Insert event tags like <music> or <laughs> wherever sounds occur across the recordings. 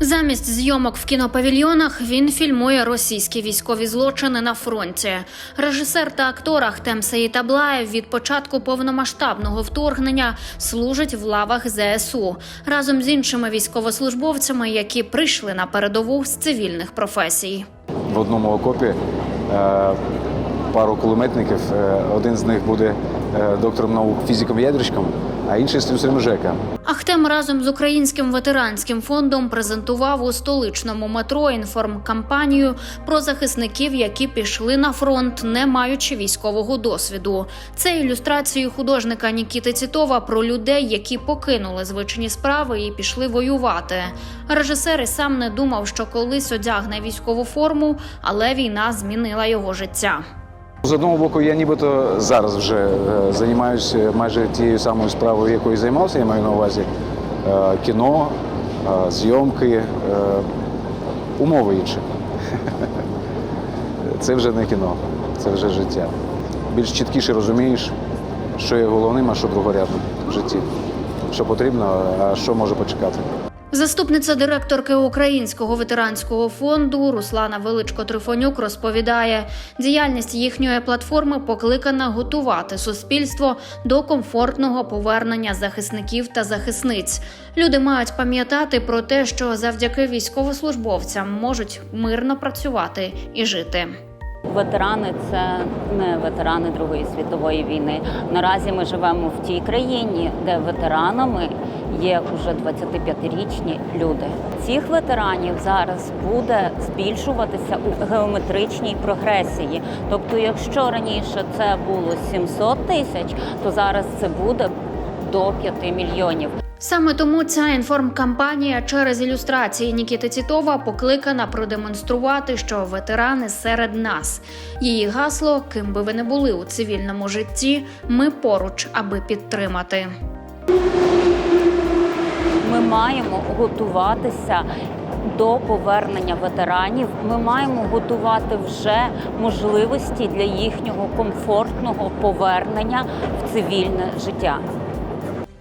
Замість зйомок в кінопавільйонах він фільмує російські військові злочини на фронті. Режисер та актор Ахтем Сеїтаблаєв від початку повномасштабного вторгнення служить в лавах ЗСУ разом з іншими військовослужбовцями, які прийшли на передову з цивільних професій. в одному окопі е, пару кулеметників. Е, Один з них буде е, доктором наук фізиком-ядричком, а інший слюсарем ЖЕКа. Ахтем разом з українським ветеранським фондом презентував у столичному метро інформкампанію про захисників, які пішли на фронт, не маючи військового досвіду. Це ілюстрації художника Нікіти Тітова про людей, які покинули звичні справи і пішли воювати. Режисер і сам не думав, що колись одягне військову форму, але війна змінила його життя. З одного боку, я нібито зараз вже е, займаюся майже тією самою справою, якою займався, я маю на увазі е, кіно, е, зйомки, умови інші. <laughs> Це вже не кіно, це вже життя. Більш чіткіше розумієш, що є головним, а що другорядним в житті. Що потрібно, а що може почекати. Заступниця директорки Українського ветеранського фонду Руслана Величко Трифонюк розповідає, діяльність їхньої платформи покликана готувати суспільство до комфортного повернення захисників та захисниць. Люди мають пам'ятати про те, що завдяки військовослужбовцям можуть мирно працювати і жити. Ветерани це не ветерани Другої світової війни. Наразі ми живемо в тій країні, де ветеранами є уже 25-річні люди. Цих ветеранів зараз буде збільшуватися у геометричній прогресії. Тобто, якщо раніше це було 700 тисяч, то зараз це буде до 5 мільйонів. Саме тому ця інформкампанія через ілюстрації Нікіти Тітова покликана продемонструвати, що ветерани серед нас. Її гасло, ким би ви не були у цивільному житті, ми поруч, аби підтримати. Ми маємо готуватися до повернення ветеранів. Ми маємо готувати вже можливості для їхнього комфортного повернення в цивільне життя.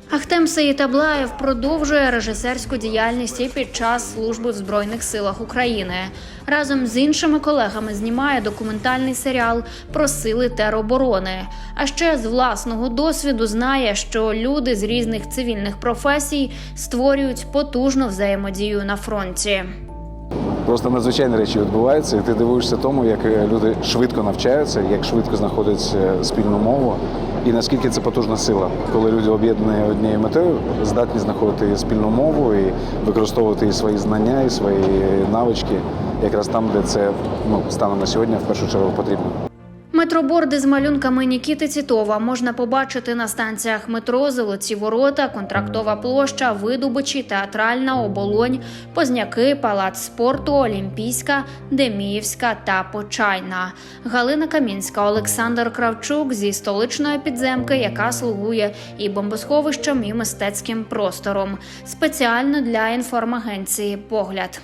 Ахтем Саїтаблаєв продовжує режисерську діяльність і під час служби в Збройних силах України. Разом з іншими колегами знімає документальний серіал про сили тероборони. А ще з власного досвіду знає, що люди з різних цивільних професій створюють потужну взаємодію на фронті. Просто надзвичайні речі відбуваються, і ти дивуєшся тому, як е, люди швидко навчаються, як швидко знаходять е, спільну мову, і наскільки це потужна сила, коли люди об'єднані однією метою, здатні знаходити спільну мову і використовувати і свої знання, і свої навички, якраз там, де це ну станом на сьогодні в першу чергу потрібно. Метроборди з малюнками Нікіти Тітова можна побачити на станціях метро Золоті Ворота, Контрактова площа, Видобичі, Театральна, Оболонь, Позняки, Палац спорту, Олімпійська, Деміївська та Почайна. Галина Камінська, Олександр Кравчук зі столичної підземки, яка слугує і бомбосховищем, і мистецьким простором. Спеціально для інформагенції Погляд.